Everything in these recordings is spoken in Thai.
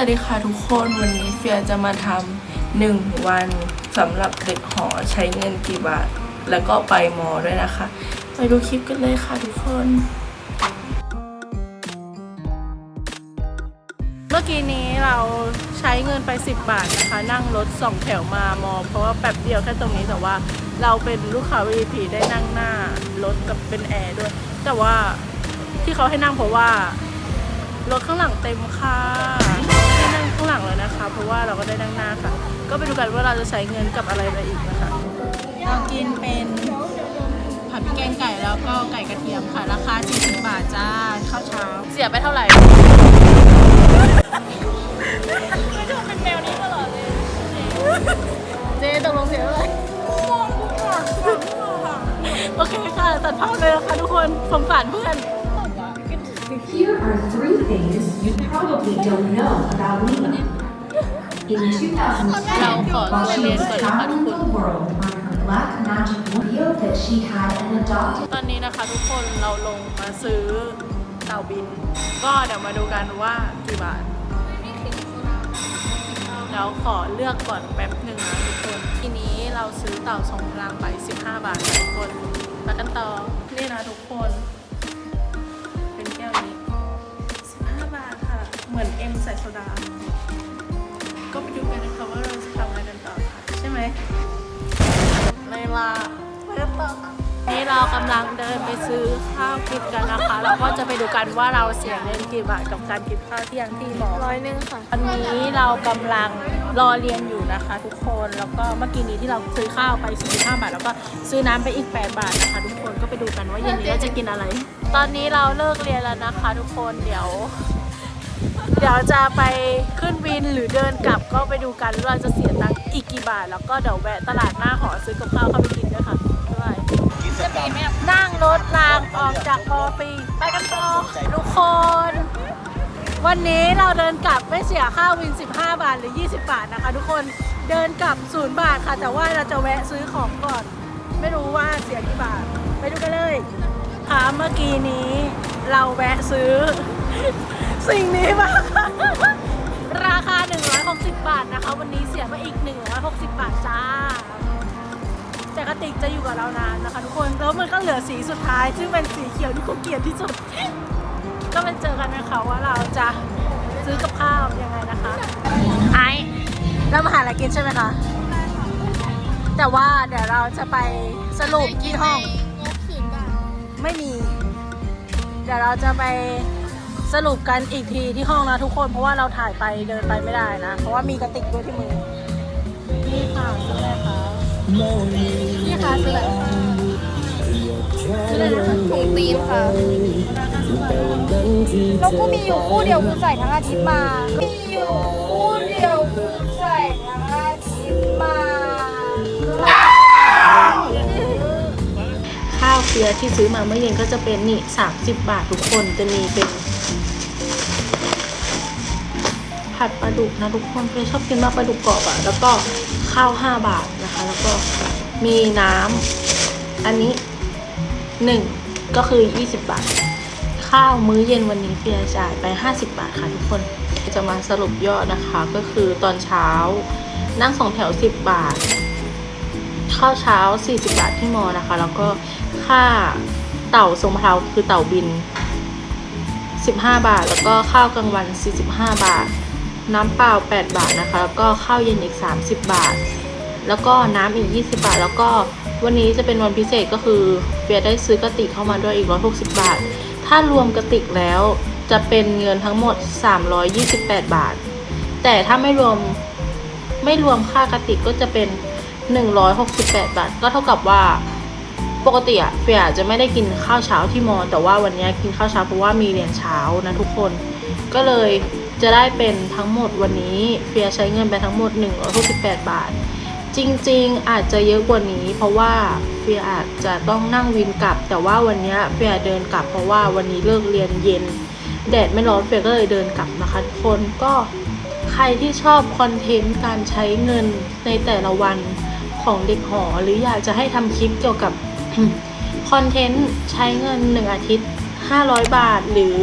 สวัสดีค่ะทุกคนวันนี้เฟียจะมาทำหนึ่งวันสำหรับเด็กหอใช้เงินกี่บาท แล้วก็ไปมอด้วยนะคะ ไปดูคลิปกันเลยค่ะทุกคน เมื่อกี้นี้เราใช้เงินไป 10 บาทนะคะ นั่งรถสองแถวมามอ เพราะว่าแป๊บเดียวแค่ตรงนี้แต่ว่าเราเป็นลูกค้า VIP ได้นั่งหน้ารถกับเป็นแอร์ด้วย แต่ว่าที่เขาให้นั่งเพราะว่ารถข้างหลังเต็มค่ะ ว่าเราก็ได้นั่งหน้าค่ะ ก็ไปดูกันว่าเราจะใช้เงินกับอะไรไปอีกนะคะเรากินเป็นผัดพริกแกงไก่แล้วก็ไก่กระเทียมค่ะ ราคา 40 บาทจ้าข้าวเช้า เสียไปเท่าไหร่ไม่ชอบเป็นแมวนี้ตลอดเลย เจ๊ตกลงเสียเท่าไหร่โอเคค่ะ ตัดภาพเลยนะคะทุกคนสงสารเพื่อน Here are three things you probably don't know about Lena. In เราขอ 2010, while she เรียน was ก่อนนะคะทุก traveling คน the world on her black magic revealed that she had an adopted ตอนนี้นะคะทุกคนเราลงมาซื้อเต่าบิน ก็เดี๋ยวมาดูกันว่ากี่บาทเดี๋ยวขอเลือกก่อนแป๊บหนึ่งนะทุกคนทีนี้เราซื้อเต่าสองพลังไป 15 บาทค่ะทุกคนมากันต่อนี่นะทุกคนเป็นแก้วนี้15บาทค่ะ เหมือนเอ็มใส่โซดา ก็ไปดูกันนะคะว่าเราจะทำอะไรกันต่อค่ะใช่ไหมเลยลาไปกันต่อค่ะนี่เรากำลังเดินไปซื้อข้าวกินกันนะคะ เราก็จะไปดูกันว่าเราเสียเงินกี่บาทกับการกินข้าวเที่ยงที่หมอร้อยนึงค่ะตอนนี้เรากำลังรอเรียนอยู่นะคะ ทุกคนแล้วก็เมื่อกี้นี้ที่เราซื้อข้าวไป45บาทแล้วก็ซื้อน้ำไปอีก 8 บาทนะคะ ทุกคนก็ไปดูกันว่าเย็นนี้เราจะกินอะไร ตอนนี้เราเลิกเรียนแล้วนะคะ ทุกคนเดี๋ยวเดี๋ยวจะไปขึ้นวินหรือเดินกลับก็ไปดูกันว่าเราจะเสียตังค์อีกกี่บาท แล้วก็เดี๋ยวแวะตลาดหน้าหอซื้อกับข้าวเข้าไปกินด้วยค่ะด้วยจะมีไหมนั่งรถรางออกจากมอปีไปกันต่อทุกคน วันนี้เราเดินกลับไม่เสียค่าวิน 15 บาทหรือ 20 บาทนะคะ ทุกคนเดินกลับศูนย์บาทค่ะ แต่ว่าเราจะแวะซื้อของก่อน ไม่รู้ว่าเสียกี่บาท ไปดูกันเลยค่ะเมื่อกี้นี้เราแวะซื้อ สิ่งนี้มาค่ะราคา 160 บาทนะคะ วันนี้เสียไปอีก 160 บาทจ้า แต่กระติกจะอยู่กับเรานานนะคะทุกคน แล้วมันก็เหลือสีสุดท้าย ซึ่งเป็นสีเขียวที่กูเกลียดที่สุด ก็ไปเจอกันนะคะว่าเราจะซื้อกับข้าวยังไงนะคะ ไอซ์เรามาหาอะไรกินใช่ไหมคะ แต่ว่าเดี๋ยวเราจะไปสรุปที่ห้องไม่มี เดี๋ยวเราจะไป สรุปกันอีกทีที่ห้องนะทุกคน เพราะว่าเราถ่ายไปเดินไปไม่ได้นะ เพราะว่ามีกระติกด้วยที่มือนี่ค่ะซื้ออะไรคะนี่ค่ะซื้ออะไรคะซื้ออะไรนะคะถุงตีนค่ะ แล้วก็มีอยู่คู่เดียวคือใส่ทั้งอาทิตย์มา มีอยู่คู่เดียวคือใส่ทั้งอาทิตย์มาข้าวเปียที่ซื้อมาเมื่อเย็นก็จะเป็นนี่30 บาททุกคนจะมีเป็น ผัดปลาดุกนะทุกคนเพื่อนชอบกินมากปลาดุกกรอบอะแล้วก็ข้าว 5 บาทนะคะ แล้วก็มีน้ำอันนี้ 1 ก็คือ 20 บาท ข้าวมื้อเย็นวันนี้เฟียจ่ายไป 50 บาทค่ะทุกคนจะมาสรุปยอดนะคะก็คือตอนเช้านั่งสองแถว 10 บาท ข้าวเช้า 40 บาทที่มอนะคะ แล้วก็ค่าเต่าทรงมะพราวคือเต่าบิน 15 บาท แล้วก็ข้าวกลางวัน 45 บาท น้ำเปล่า 8 บาทนะคะ แล้วก็ข้าวเย็นอีก 30 บาท แล้วก็น้ำอีก 20 บาท แล้วก็วันนี้จะเป็นวันพิเศษก็คือเฟียได้ซื้อกระติกเข้ามาด้วยอีก 160 บาท ถ้ารวมกระติกแล้วจะเป็นเงินทั้งหมด 328 บาท แต่ถ้าไม่รวมไม่รวมค่ากระติกก็จะเป็น 168 บาท ก็เท่ากับว่าปกติอะเฟียจะไม่ได้กินข้าวเช้าที่มอ แต่ว่าวันนี้กินข้าวเช้าเพราะว่ามีเรียนเช้านะทุกคน ก็เลย จะได้เป็นทั้งหมดวันนี้เฟียใช้เงินไปทั้งหมด 168 บาท จริงๆ อาจจะเยอะกว่านี้ เพราะว่าเฟียอาจจะต้องนั่งวินกลับ แต่ว่าวันนี้เฟียเดินกลับ เพราะว่าวันนี้เลิกเรียนเย็น แดดไม่ร้อนเฟียก็เลยเดินกลับนะคะทุกคนก็ใครที่ชอบคอนเทนต์การใช้เงินในแต่ละวันของเด็กหอ หรืออยากจะให้ทำคลิปเกี่ยวกับคอนเทนต์ใช้เงิน 1 อาทิตย์ 500 บาทหรือ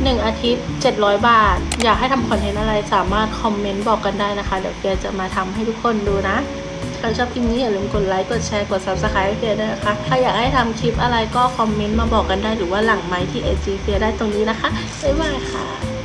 1 อาทิตย์ 700 บาท อยากให้ทำคอนเทนต์อะไรสามารถคอมเมนต์บอกกันได้นะคะ เดี๋ยวเฟียจะมาทำให้ทุกคนดูนะใครชอบคลิปนี้อย่าลืมกดไลค์ กดแชร์ กด subscribe ให้เฟียด้วยนะคะถ้าอยากให้ทำคลิปอะไรก็คอมเมนต์มาบอกกันได้หรือว่าหลังไมค์ที่เอจีเฟียได้ตรงนี้นะคะบ๊ายบายค่ะ